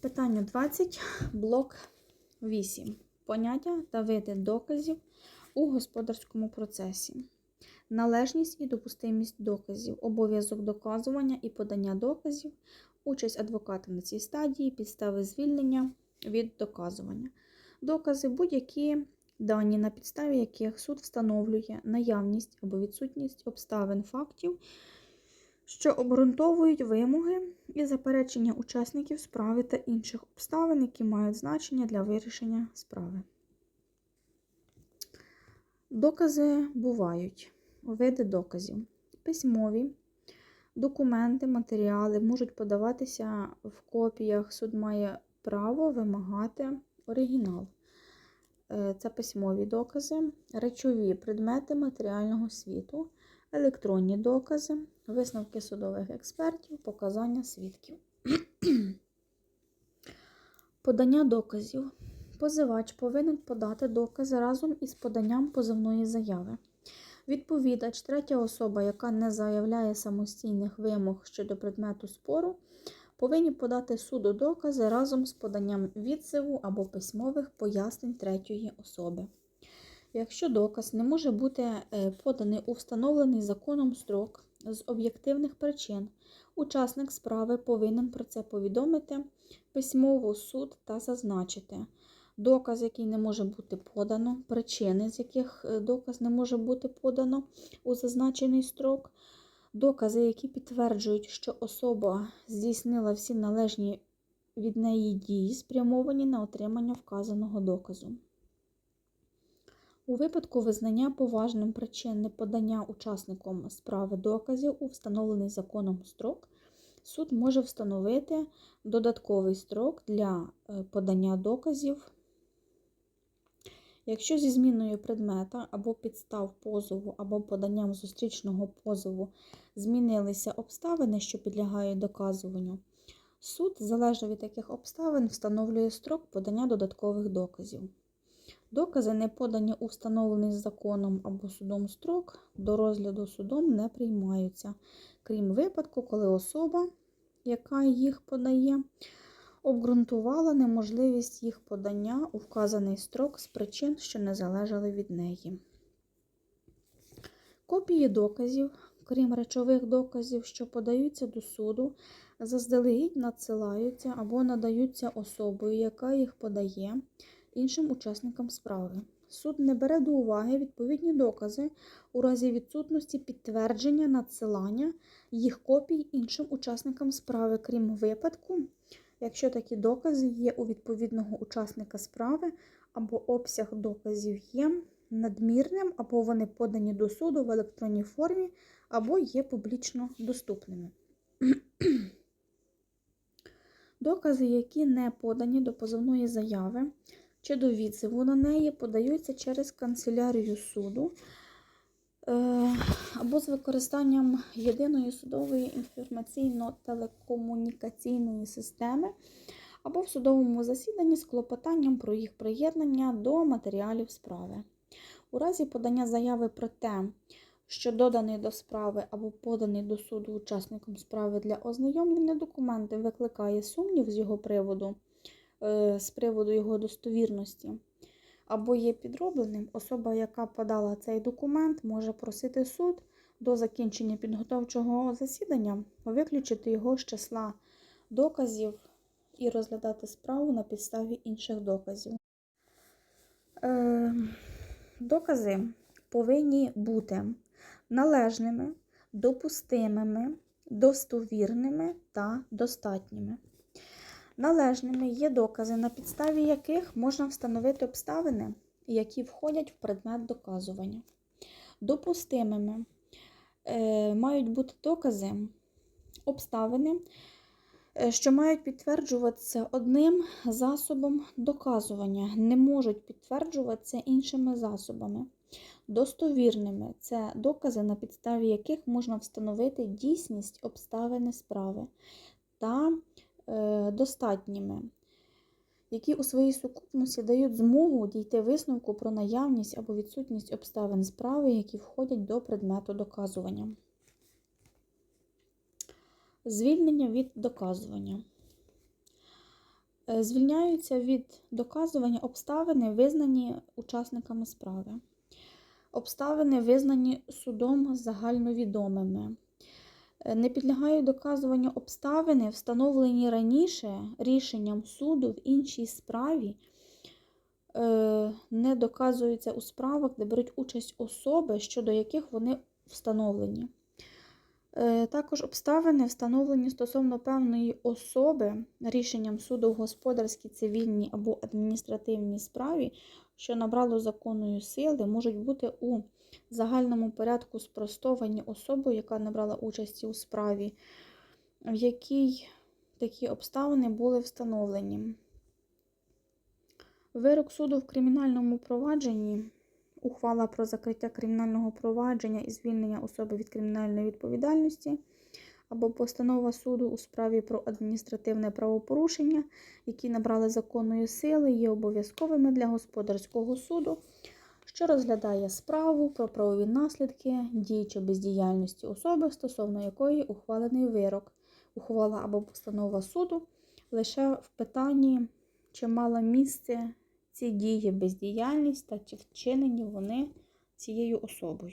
Питання 20, блок 8. Поняття та види доказів у господарському процесі. Належність і допустимість доказів, обов'язок доказування і подання доказів, участь адвоката на цій стадії, підстави звільнення від доказування. Докази будь-які дані, на підставі яких суд встановлює наявність або відсутність обставин фактів, що обґрунтовують вимоги і заперечення учасників справи та інших обставин, які мають значення для вирішення справи. Докази бувають. Види доказів. Письмові, документи, матеріали можуть подаватися в копіях. Суд має право вимагати оригінал. Е, Це письмові докази, речові предмети матеріального світу, електронні докази, висновки судових експертів, показання свідків. Подання доказів. Позивач повинен подати докази разом із поданням позовної заяви. Відповідач, третя особа, яка не заявляє самостійних вимог щодо предмету спору, повинні подати суду докази разом з поданням відзиву або письмових пояснень третьої особи. Якщо доказ не може бути е, поданий у встановлений законом строк з об'єктивних причин, учасник справи повинен про це повідомити письмово суд та зазначити доказ, який не може бути подано, причини, з яких е, доказ не може бути подано у зазначений строк, докази, які підтверджують, що особа здійснила всі належні від неї дії, спрямовані на отримання вказаного доказу. У випадку визнання поважним причин неподання учасником справи доказів у встановлений законом строк, суд може встановити додатковий строк для е, подання доказів Якщо зі зміною предмета або підстав позову, або поданням зустрічного позову змінилися обставини, що підлягають доказуванню, суд, залежно від таких обставин, встановлює строк подання додаткових доказів. Докази, не подані у встановлений законом або судом строк, до розгляду судом не приймаються, крім випадку, коли особа, яка їх подає, обґрунтувала неможливість їх подання у вказаний строк з причин, що не залежали від неї. Копії доказів, крім речових доказів, що подаються до суду, заздалегідь надсилаються або надаються особою, яка їх подає іншим учасникам справи. Суд не бере до уваги відповідні докази у разі відсутності підтвердження надсилання їх копій іншим учасникам справи, крім випадку, якщо такі докази є у відповідного учасника справи, або обсяг доказів є надмірним, або вони подані до суду в електронній формі, або є публічно доступними. Докази, які не подані до позовної заяви чи до відзиву на неї, подаються через канцелярію суду е, або з використанням єдиної судової інформаційно-телекомунікаційної системи, або в судовому засіданні з клопотанням про їх приєднання до матеріалів справи. У разі подання заяви про те, що доданий до справи або поданий до суду учасником справи для ознайомлення документи викликає сумнів з його приводу, з приводу його достовірності, або є підробленим, особа, яка подала цей документ, може просити суд до закінчення підготовчого засідання виключити його з числа доказів і розглядати справу на підставі інших доказів. Е, Докази повинні бути належними, допустимими, достовірними та достатніми. Належними є докази, на підставі яких можна встановити обставини, які входять в предмет доказування. Допустимими е, мають бути докази, обставини, е, що мають підтверджуватися одним засобом доказування, не можуть підтверджуватися іншими засобами. Достовірними це докази, на підставі яких можна встановити дійсність обставини справи, та достатніми, які у своїй сукупності дають змогу дійти висновку про наявність або відсутність обставин справи, які входять до предмету доказування. Звільнення від доказування. Е, Звільняються від доказування обставини, визнані учасниками справи. Обставини визнані судом загальновідомими. Е, Не підлягають доказуванню обставини, встановлені раніше рішенням суду в іншій справі, е, не доказуються у справах, де беруть участь особи, щодо яких вони встановлені. Е, Також обставини, встановлені стосовно певної особи рішенням суду в господарській, цивільній або адміністративній справі, що набрало законної сили, можуть бути у загальному порядку спростовані особою, яка набрала участі у справі, в якій такі обставини були встановлені. Вирок суду в кримінальному провадженні, ухвала про закриття кримінального провадження і звільнення особи від кримінальної відповідальності, або постанова суду у справі про адміністративне правопорушення, які набрали законної сили, є обов'язковими для господарського суду, що розглядає справу про правові наслідки дій чи бездіяльності особи, стосовно якої ухвалений вирок, ухвала або постанова суду лише в питанні, чи мала місце ці дії бездіяльність та чи вчинені вони цією особою.